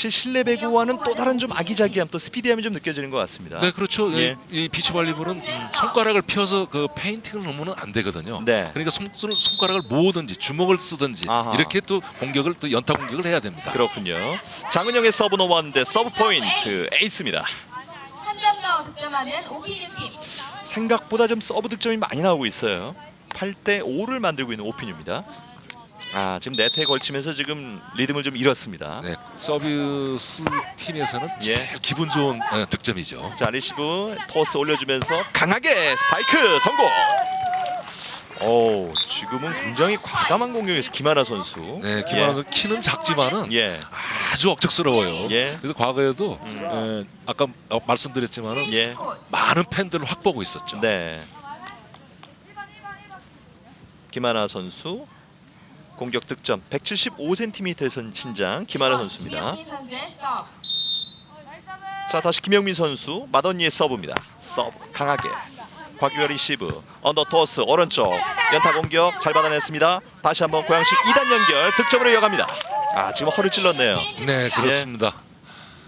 확실히 실내 배구와는 또 다른 좀 아기자기함 또 스피디함이 좀 느껴지는 것 같습니다. 네 그렇죠. 예. 이, 이 비치발리볼은 음, 손가락을 펴서 그 페인팅을 놓으면 안 되거든요. 네. 그러니까 손, 손가락을 모으든지 주먹을 쓰든지 아하. 이렇게 또 공격을 또 연타 공격을 해야 됩니다. 그렇군요. 장은영의 서브 노원대 서브 포인트 에이스입니다. 한 점 더 득점하는 오비뉴팀. 생각보다 좀 서브 득점이 많이 나오고 있어요. 8대 5를 만들고 있는 오피뉴입니다. 아 지금 네트에 걸치면서 지금 리듬을 좀 잃었습니다. 네, 서비스 팀에서는 제일 예. 기분 좋은 어, 득점이죠. 자 리시브 토스 올려주면서 강하게 스파이크 성공. 오 지금은 굉장히 과감한 공격에서 김하나 선수. 네, 김하나 선수 키는 작지만은 예. 아주 억척스러워요. 예. 그래서 과거에도 음. 에, 아까 어, 말씀드렸지만은 예. 많은 팬들을 확보하고 있었죠. 네. 김하나 선수 공격 득점 175cm의 선 신장 김하나 선수입니다. 선수의 서브. 자 다시 김영민 선수 마더니의 서브입니다. 서브 강하게 곽유열 리시브 언더 토스 오른쪽 연타 공격 잘 받아냈습니다. 다시 한번 고양식 2단 연결 득점으로 이어갑니다. 아 지금 허를 찔렀네요. 네, 그렇습니다.